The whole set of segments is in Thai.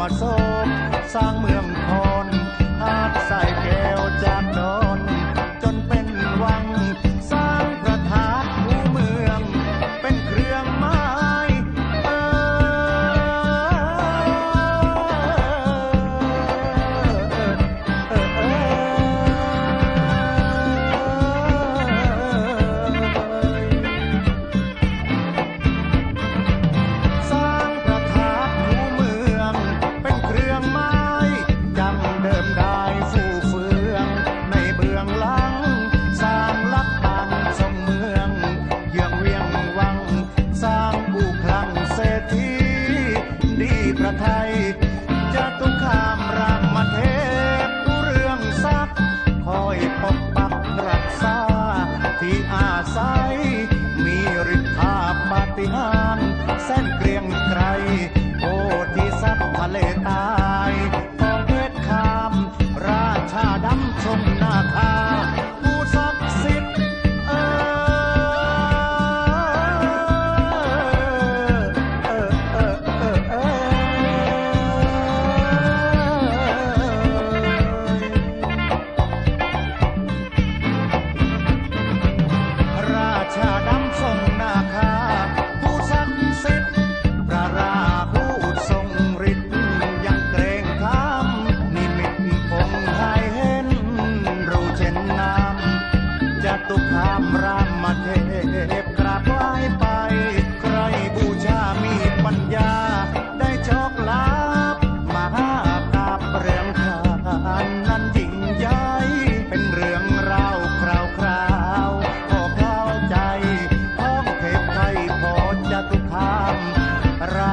มาโศกสร้างเมือง ไทยจะตุคามรามเทพผู้เรื่องซัก คอยปกปักรักษา ที่อาศัย มีฤทธาปฏิหารเส้นเกรียงไกรโพธิสัตว์ทะเลตา ข้ามร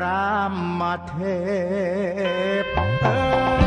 รามเทพ